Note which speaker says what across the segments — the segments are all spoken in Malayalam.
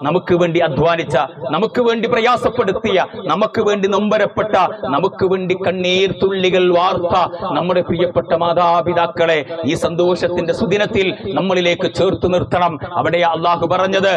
Speaker 1: നമുക്ക് വേണ്ടി അധ്വാനിച്ച നമുക്ക് വേണ്ടി പ്രയാസപ്പെടുത്തിയ നമുക്ക് വേണ്ടി നൊമ്പരപ്പെട്ട നമുക്ക് വേണ്ടി കണ്ണീർ തുള്ളികൾ വാർത്ത നമ്മുടെ പ്രിയപ്പെട്ട മാതാപിതാക്കളെ ഈ സന്തോഷത്തിന്റെ സുദിനത്തിൽ നമ്മളിലേക്ക് ചേർത്ത് നിർത്തണം. അവിടെ അള്ളാഹു പറഞ്ഞത്.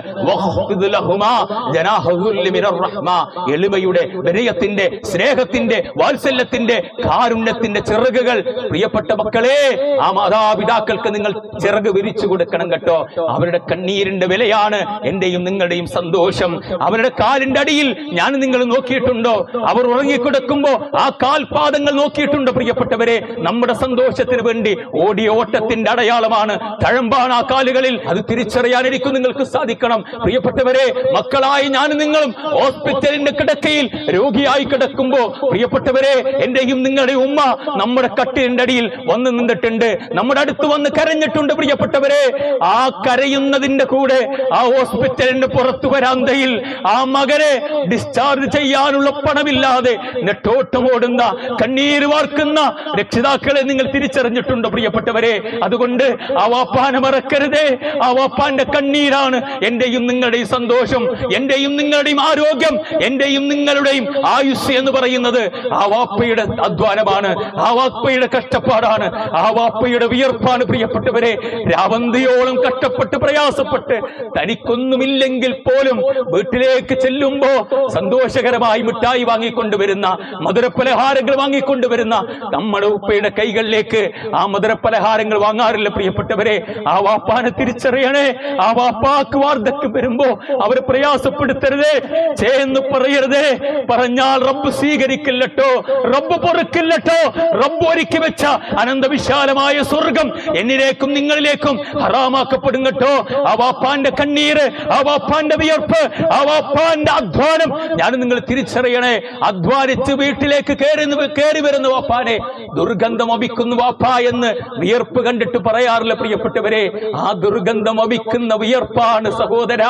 Speaker 1: എളിമയുടെ വിനയത്തിന്റെ സ്നേഹത്തിന്റെ വാത്സല്യത്തിന്റെ കാരുണ്യത്തിന്റെ ചിറകുകൾ. പ്രിയപ്പെട്ട മക്കളെ ആ മാതാപിതാക്കൾക്ക് നിങ്ങൾ ചിറക് വിരിച്ചു കൊടുക്കണം കേട്ടോ. അവരുടെ കണ്ണീരിന്റെ വിലയാണ് എന്റെയും നിങ്ങളുടെയും സന്തോഷം അവരുടെ കാലിന്റെ അടിയിൽ ഞാൻ നിങ്ങൾ നോക്കിയിട്ടുണ്ടോ? അവർ ഉറങ്ങിക്കിടക്കുമ്പോ ആ കാൽപാദങ്ങൾ നോക്കിയിട്ടുണ്ടോ പ്രിയപ്പെട്ടവരെ? നമ്മുടെ സന്തോഷത്തിന് വേണ്ടി ഓടിയ ഓട്ടത്തിന്റെ അടയാളമാണ് തഴമ്പാണ് ആ കാലുകളിൽ. അത് തിരിച്ചറിയാനിരിക്കും നിങ്ങൾക്ക് സാധിക്കണം. പ്രിയപ്പെട്ടവരെ മക്കളായി ഞാൻ നിങ്ങളും ഹോസ്പിറ്റലിന്റെ കിടക്കയിൽ രോഗിയായി കിടക്കുമ്പോ പ്രിയപ്പെട്ടവരെ എന്റെയും നിങ്ങളുടെ ഉമ്മ നമ്മുടെ കട്ടിലിന്റെ അടിയിൽ വന്ന് നിന്നിട്ടുണ്ട്. നമ്മുടെ അടുത്ത് വന്ന് കരഞ്ഞിട്ടുണ്ട് പ്രിയപ്പെട്ടവരെ. ആ കരയുന്നതിന്റെ കൂടെ ആ ഹോസ്പിറ്റലിന്റെ പുറത്തു വരാന്തയിൽ ആ മകനെ ഡിസ്ചാർജ് ചെയ്യാനുള്ള പണമില്ലാതെ നെട്ടോട്ടമോടുന്ന കണ്ണീര് വാർക്കുന്ന രക്ഷിതാക്കളെ നിങ്ങൾ തിരിച്ചറിഞ്ഞിട്ടുണ്ടോ പ്രിയപ്പെട്ടവരെ? അതുകൊണ്ട് ആ വാപ്പാനെ മറക്കരുതേ. ആ വാപ്പാന്റെ കണ്ണീരാണ് എന്റെയും നിങ്ങളുടെയും സന്തോഷം എന്റെയും നിങ്ങളുടെയും ആരോഗ്യം എന്റെയും നിങ്ങളുടെയും ആയുസ് എന്ന് പറയുന്നത് ആ വാപ്പയുടെ അധ്വാനമാണ് ആ വാപ്പയുടെ കഷ്ടപ്പാടാണ് ആ വാപ്പയുടെ വിയർപ്പാണ് പ്രിയപ്പെട്ടവരെ. രാവന്തിയോളം കഷ്ടപ്പെട്ട് പ്രയാസപ്പെട്ട് തനിക്കൊന്നുമില്ലെങ്കിൽ പോലും വീട്ടിലേക്ക് ചെല്ലുമ്പോ സന്തോഷകരമായി മിഠായി വാങ്ങിക്കൊണ്ടുവരുന്ന മധുരപലഹാരങ്ങൾ വാങ്ങിക്കൊണ്ടുവരുന്ന നമ്മുടെ ഉപ്പയുടെ കൈകളിലേക്ക് ആ മധുരപലഹാരങ്ങൾ വാങ്ങാറില്ല പ്രിയപ്പെട്ടവരെ. ആ വാപ്പാനെ തിരിച്ചറിയണേ. ആ വാപ്പാക്ക് വാർദ്ധക്യം വരുമ്പോ അവരെ പ്രയാസപ്പെടുത്തരുതേ. ചേന്ന് പറയരുതേ. പറഞ്ഞാൽ റബ്ബ് സ്വീകരിക്കില്ലട്ടോ. റബ്ബ് പൊറുക്കില്ലട്ടോ. റബ്ബ് ഒരുക്കി വെച്ച അനന്തവിശാലമായ സ്വർഗം എന്നിലേക്കും നിങ്ങളിലേക്കും ഹറാമാക്കപ്പെടും കേട്ടോ. ആ വാപ്പാന്റെ കണ്ണീര് ആ വാപ്പാന്റെ വിയർപ്പ് ആ വാപ്പാന്റെ അധ്വാനം. ഞാൻ നിങ്ങൾ തിരിച്ചറിയണേ. അധ്വാനിച്ച് വീട്ടിലേക്ക് കയറി കയറി വരുന്ന വാപ്പാനെ. ദുർഗന്ധം അപിക്കുന്നു വാപ്പ എന്ന് വിയർപ്പ് കണ്ടിട്ട് പറയാറില്ല പ്രിയപ്പെട്ടവരെ. ആ ദുർഗന്ധം അപിക്കുന്ന വിയർപ്പാണ് സഹോദര.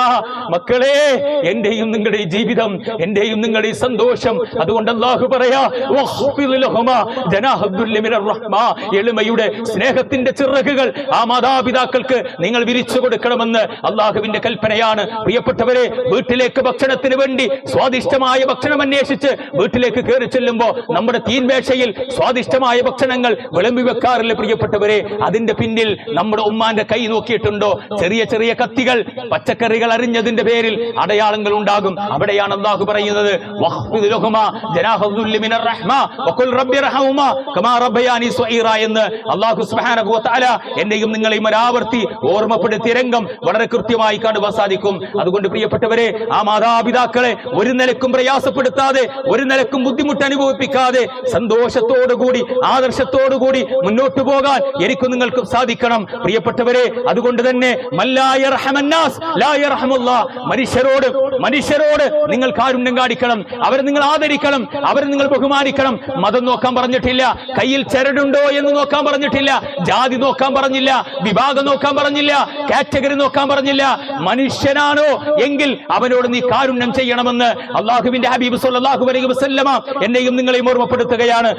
Speaker 1: മക്കളെ എന്റെയും നിങ്ങളുടെ ജീവിതം എന്റെയും നിങ്ങളുടെ സന്തോഷം. അതുകൊണ്ട് അള്ളാഹു പറയാ. എളിമയുടെ സ്നേഹത്തിന്റെ ചിറകുകൾ ആ മാതാപിതാക്കൾക്ക് നിങ്ങൾ വിരിച്ചു കൊടുക്കണമെന്ന് അള്ളാഹുവിന്റെ കൽപ്പനയാണ്. പ്രിയപ്പെട്ടവരെ വീട്ടിലേക്ക് ഭക്ഷണത്തിന് വേണ്ടി സ്വാദിഷ്ടമായ ഭക്ഷണം അന്വേഷിച്ച് വീട്ടിലേക്ക് കയറി ചെല്ലുമ്പോ നമ്മുടെ തീൻമേശയിൽ സ്വാദിഷ്ടമായ ഭക്ഷണങ്ങൾ വിളമ്പി വെക്കാറില്ല പ്രിയപ്പെട്ടവരെ? അതിന്റെ പിന്നിൽ നമ്മുടെ ഉമ്മാന്റെ കൈ നോക്കിയിട്ടുണ്ടോ? ചെറിയ ചെറിയ കത്തികൾ പച്ചക്കറികൾ അറിഞ്ഞതിന്റെ പേരിൽ അടയാളങ്ങൾ ഉണ്ടാകും. അവിടെയാണ് അള്ളാഹു പറയുന്നത് എന്ന് അള്ളാഹു എന്നെയും നിങ്ങളെയും ഒരാവർത്തി ഓർമ്മപ്പെടുത്തിയ രംഗം വളരെ കൃത്യമായി കാണുവാൻ സാധിക്കും അതുകൊണ്ട് പ്രിയപ്പെട്ടവരെ ആ മാതാപിതാക്കളെ ഒരു നിലക്കും പ്രയാസപ്പെടുത്താതെ ഒരു നിലക്കും ബുദ്ധിമുട്ട് അനുഭവിപ്പിക്കാതെ സന്തോഷത്തോടുകൂടി ആദർശത്തോടുകൂടി മുന്നോട്ടു പോകാൻ എനിക്കും നിങ്ങൾക്കും സാധിക്കണം. പ്രിയപ്പെട്ടവരെ അതുകൊണ്ട് തന്നെ മനുഷ്യരോട് മനുഷ്യരോട് നിങ്ങൾ കാരുണ്യം കാണിക്കണം. അവരെ നിങ്ങൾ ആദരിക്കണം. അവരെ നിങ്ങൾ ബഹുമാനിക്കണം. മതം നോക്കാൻ പറഞ്ഞിട്ടില്ല കയ്യിൽ ചരടുണ്ടോ എന്ന് നോക്കാൻ പറഞ്ഞിട്ടില്ല ജാതി നോക്കാൻ പറഞ്ഞില്ല വിഭാഗം നോക്കാൻ പറഞ്ഞില്ല കാറ്റഗറി നോക്കാൻ പറഞ്ഞില്ല. മനുഷ്യനാണോ എങ്കിൽ അവനോട് നീ കാരുണ്യം ചെയ്യണമെന്ന് അള്ളാഹുവിന്റെ ഹബീബ് സല്ലല്ലാഹു അലൈഹി വസല്ലമ എന്നെയും നിങ്ങളെയും ഓർമ്മപ്പെടുത്തുകയാണ്.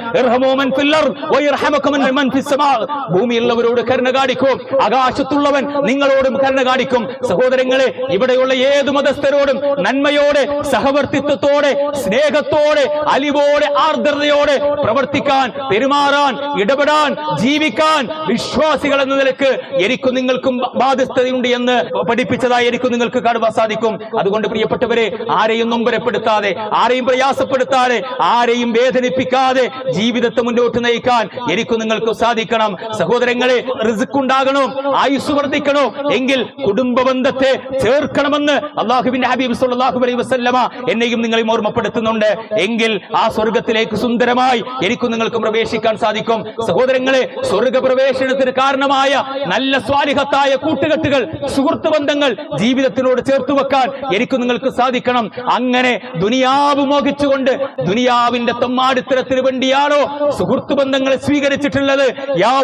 Speaker 1: ഭൂമിയുള്ളവരോട് കരുണ കാണിക്കും. ആകാശത്തുള്ളവൻ നിങ്ങളോടും കരുണ കാണിക്കും. സഹോദരങ്ങളെ ഇവിടെയുള്ള ഏത് മതസ്ഥരോടും നന്മയോടെ സഹവർത്തിത്വത്തോടെ സ്നേഹത്തോടെ അലിവോടെ ആർദ്രതയോടെ പ്രവർത്തിക്കാൻ പെരുമാറാൻ ഇടപെടാൻ ജീവിക്കാൻ വിശ്വാസികൾ എന്ന നിലയ്ക്ക് എനിക്കും നിങ്ങൾക്കും ബാധ്യസ്ഥതയുണ്ട് എന്ന് പഠിപ്പിച്ചതായി എനിക്കും നിങ്ങൾക്ക് കാണുവാൻ സാധിക്കും. അതുകൊണ്ട് പ്രിയപ്പെട്ടവരെ ആരെയും നൊമ്പരപ്പെടുത്താതെ ആരെയും പ്രയാസപ്പെടുത്താതെ ആരെയും വേദനിപ്പിക്കാതെ ജീവിതത്തെ മുന്നോട്ട് നയിക്കാൻ എനിക്കും നിങ്ങൾക്ക് സാധിക്കണം. സഹോദരങ്ങളെ റിസ്ക് ഉണ്ടാകണോ ആയുസ് വർദ്ധിക്കണോ എങ്കിൽ കുടുംബ ബന്ധത്തെ ചേർക്കണമെന്ന് ഹബീബ് സല്ലല്ലാഹു അലൈഹി വസല്ലമ എന്നെയും നിങ്ങളെയും ഓർമ്മപ്പെടുത്തുന്നുണ്ട്. എങ്കിൽ ആ സ്വർഗത്തിലേക്ക് സുന്ദരമായി എനിക്കും നിങ്ങൾക്ക് പ്രവേശിക്കാൻ സാധിക്കും. സഹോദരങ്ങളെ സ്വർഗ പ്രവേശനത്തിന് കാരണമായ നല്ല സ്വാലിഹത്തായ കൂട്ടുകെട്ടുകൾ സുഹൃത്ത് ബന്ധങ്ങൾ ജീവിതത്തിനോട് ചേർത്ത് വെക്കാൻ എനിക്ക് നിങ്ങൾക്ക് സാധിക്കണം. അങ്ങനെ ദുനിയാവ് മോഹിച്ചുകൊണ്ട് ദുനിയാവിന്റെ തൊമ്മാടിത്തരത്തിന് വേണ്ടിയാണോ സുഹൃത്തു ബന്ധങ്ങളെ സ്വീകരിച്ചിട്ടുള്ളത്? യാ.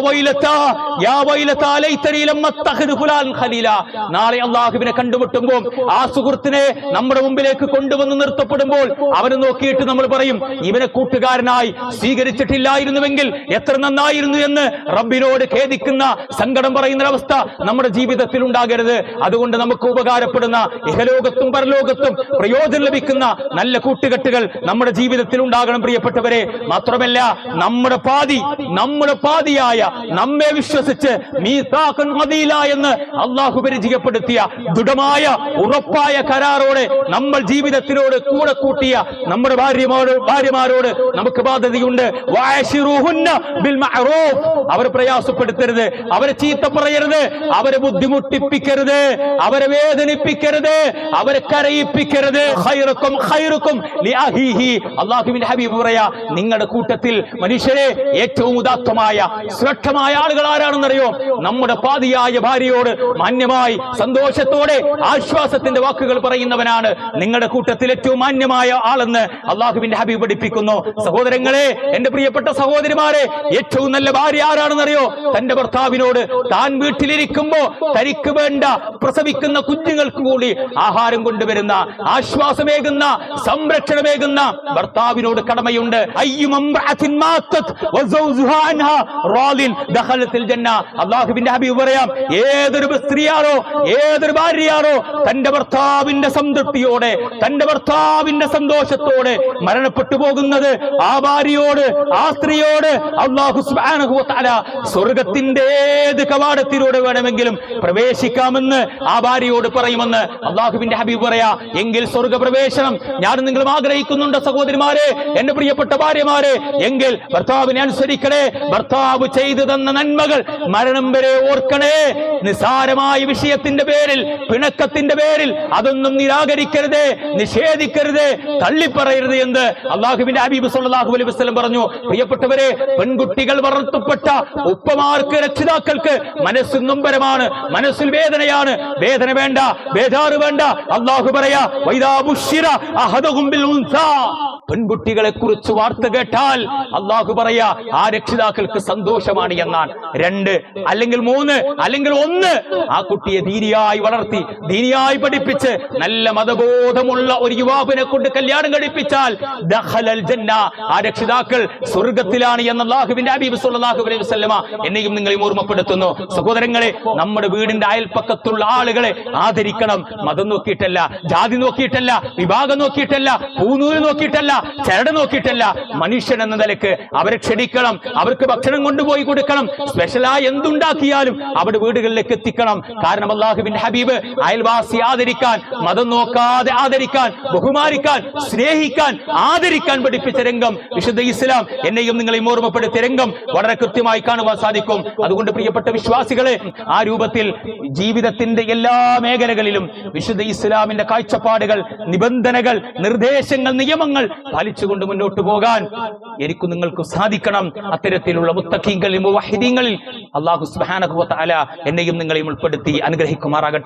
Speaker 1: നാളെ അള്ളാഹുവിനെ കണ്ടുമുട്ടുമ്പോൾ ആ സുഹൃത്തിനെ നമ്മുടെ മുമ്പിലേക്ക് കൊണ്ടുവന്ന് നിർത്തപ്പെടുമ്പോൾ അവനെ നോക്കിയിട്ട് നമ്മൾ പറയും ഇവനെ കൂട്ടുകാരനായി സ്വീകരിച്ചിട്ടില്ലായിരുന്നുവെങ്കിൽ എത്ര നന്നായിരുന്നു എന്ന് റബ്ബിനോട് ഖേദിക്കുന്ന സങ്കടം പറയുന്ന അവസ്ഥ നമ്മുടെ ജീവിതത്തിൽ ഉണ്ടാകരുത്. അതുകൊണ്ട് നമുക്ക് ഉപകാരപ്പെടുന്ന ഇഹലോകത്തും പരലോകത്തും പ്രയോജനം ലഭിക്കുന്ന നല്ല കൂട്ടുകെട്ടുകൾ നമ്മുടെ ജീവിതത്തിൽ ഉണ്ടാകണം പ്രിയപ്പെട്ടവരെ. മാത്രമല്ല നമ്മുടെ പാതി നമ്മുടെ പാതിയായ നമ്മെ വിശ്വസിച്ച് എന്ന് അള്ളാഹു പരിചയപ്പെടുത്തിയ ദൃഢമായ ഉറപ്പായ കരാറോടെ നമ്മൾ ജീവിതത്തിനോട് കൂടെ കൂട്ടിയ നമ്മുടെ ഭാര്യമാരോട് ഭാര്യമാരോട് നമുക്ക് ബാധ്യതയുണ്ട്. അവരെ പ്രയാസപ്പെടുത്തരുത് അവരെ ചീത്ത പറയരുത് അവരെ ബുദ്ധിമുട്ടിപ്പിക്കരുത് അവരെ വേദനിപ്പിക്കരുത്. അവരെ കരയിപ്പിക്കരുത്. ഹബീബ് നിങ്ങളുടെ കൂട്ടത്തിൽ മനുഷ്യരെ ഏറ്റവും ഉദാത്തമായ ശ്രേഷ്ഠമായ ആളുകൾ ആരാണെന്നറിയോ? നമ്മുടെ പാതിയായ ഭാര്യയോട് മാന്യമായി സന്തോഷത്തോടെ ആശ്വാസത്തിന്റെ വാക്കുകൾ പറയുന്നവനാണ് നിങ്ങളുടെ കൂട്ടത്തിൽ ഏറ്റവും മാന്യമായ ആളെന്ന് അള്ളാഹുവിന്റെ ഹബീബ് പഠിപ്പിക്കുന്നു. സഹോദരങ്ങളെ എന്റെ പ്രിയപ്പെട്ട സഹോദരിമാരെ ഏറ്റവും നല്ല ഭാര്യ ആരാണെന്നറിയോ? തന്റെ ഭർത്താവിനോട് താൻ വീട്ടിലിരിക്കുമ്പോ തനിക്ക് വേണ്ട പ്രസവിക്കുന്ന കുഞ്ഞുങ്ങൾക്ക് കൂടി ആഹാരം കൊണ്ടുവരുന്ന ആശ്വാസമേകുന്ന സംരക്ഷണമേകുന്ന ഭർത്താവിനോട് കടമയുണ്ട്. ഹബീബ് പറയാം ഏതൊരു സ്ത്രീയാണോ ഏതൊരു ഭാര്യയാണോ തന്റെ ഭർത്താവിന്റെ സംതൃപ്തിയോടെ തന്റെ ഭർത്താവിന്റെ സന്തോഷത്തോടെ മരണപ്പെട്ടു പോകുന്നത് ആ ഭാര്യയോട് ആ സ്ത്രീയോട് അള്ളാഹു സ്വർഗത്തിന്റെ ഏത് കവാടത്തിലൂടെ വേണമെങ്കിലും പ്രവേശിക്കാമെന്ന് ആ ഭാര്യയോട് പറയുമെന്ന് അള്ളാഹുവിന്റെ ഹബീബ് പറയാ എങ്കിൽ സ്വർഗപ്രവേശനം ഞാൻ നിങ്ങളും ആഗ്രഹിക്കുന്നുണ്ട് സഹോദരിമാരെ എന്റെ പ്രിയപ്പെട്ട ഭാര്യമാരെ. എങ്കിൽ ഭർത്താവിനെ അനുസരിക്കണേ ഭർത്താവ് ചെയ്തു തന്ന നന്മകൾ മരണം വരെ ഓർക്കണേ. നിസാരമായ വിഷയത്തിന്റെ പേരിൽ പിണക്കത്തിന്റെ പേരിൽ അതൊന്നും നിരാകരിക്കരുത് നിഷേധിക്കരുത് തള്ളിപ്പറയരുത് എന്ന് അള്ളാഹുവിന്റെ ഹബീബ് സല്ലാഹു അലൈഹി വസ്ലം പറഞ്ഞു. പ്രിയപ്പെട്ടവരെ പെൺകുട്ടികൾ വളർത്തപ്പെട്ട ഉപ്പമാർക്ക് രക്ഷിതാക്കൾക്ക് മനസ്സിൽ നൊമ്പരമാണ് മനസ്സിൽ വേദനയാണ്. വേദന വേണ്ട ബേജാറ് വേണ്ട. അള്ളാഹു പറയാ വൈദാ ബിൽ ഉൻസാ. പെൺകുട്ടികളെ കുറിച്ച് വാർത്ത കേട്ടാൽ അള്ളാഹു പറയാ ആ രക്ഷിതാക്കൾക്ക് സന്തോഷമാണ് എന്നാണ്. രണ്ട് അല്ലെങ്കിൽ മൂന്ന് അല്ലെങ്കിൽ ഒന്ന്. ആ കുട്ടിയെ ദീനിയായി വളർത്തി ദീനിയായി പഠിപ്പിച്ച് നല്ല മതബോധമുള്ള ഒരു യുവാവിനെ കൊണ്ട് കല്യാണം കഴിപ്പിച്ചാൽ ആ രക്ഷിതാക്കൾ സ്വർഗത്തിലാണ് എന്ന അള്ളാഹുവിന്റെ സല്ലല്ലാഹു അലൈഹി എന്നെയും നിങ്ങളെയും ഓർമ്മപ്പെടുത്തുന്നു. സഹോദരങ്ങളെ നമ്മുടെ വീടിന്റെ അയൽപ്പക്കത്തുള്ള ആളുകളെ ആദരിക്കണം. മതം നോക്കിയിട്ടല്ല ജാതി നോക്കിയിട്ടല്ല വിഭാഗം നോക്കിയിട്ടല്ല പൂനൂൽ നോക്കിയിട്ടല്ല ചരട് നോക്കിയിട്ടല്ല. മനുഷ്യൻ എന്ന നിലയ്ക്ക് അവരെ ക്ഷണിക്കണം. അവർക്ക് ഭക്ഷണം കൊണ്ടുപോയി കൊടുക്കണം. സ്പെഷ്യലായി എന്തുണ്ടാക്കിയാലും അവിടെ വീടുകളിലേക്ക് എത്തിക്കണം. കാരണം അള്ളാഹുവിന്റെ ഹബീബ് അയൽവാസി ആദരിക്കാൻ മതം നോക്കാതെ ആദരിക്കാൻ ബഹുമാനിക്കാൻ സ്നേഹിക്കാൻ ആദരിക്കാൻ പഠിപ്പിച്ച രംഗം വിശുദ്ധ ഇസ്ലാം എന്നെയും നിങ്ങളെ ഓർമ്മപ്പെടുത്തിയ രംഗം വളരെ കൃത്യമായി കാണുവാൻ സാധിക്കും. അതുകൊണ്ട് പ്രിയപ്പെട്ട വിശ്വാസികളെ ആ രൂപത്തിൽ ജീവിതത്തിന്റെ എല്ലാ മേഖലകളിലും വിശുദ്ധ ഇസ്ലാമിന്റെ കാഴ്ചപ്പാടുകൾ നിബന്ധനകൾ നിർദ്ദേശങ്ങൾ നിയമങ്ങൾ പാലിച്ചുകൊണ്ട് മുന്നോട്ട് പോകാൻ എനിക്കും നിങ്ങൾക്ക് സാധിക്കണം. അത്തരത്തിലുള്ള മുത്തഖീങ്ങളിൽ മുവഹിദീങ്ങളിൽ അള്ളാഹു സുബ്ഹാനഹു വ തആല എന്നെയും നിങ്ങളെയും ഉൾപ്പെടുത്തി അനുഗ്രഹിക്കുമാറാകട്ടെ.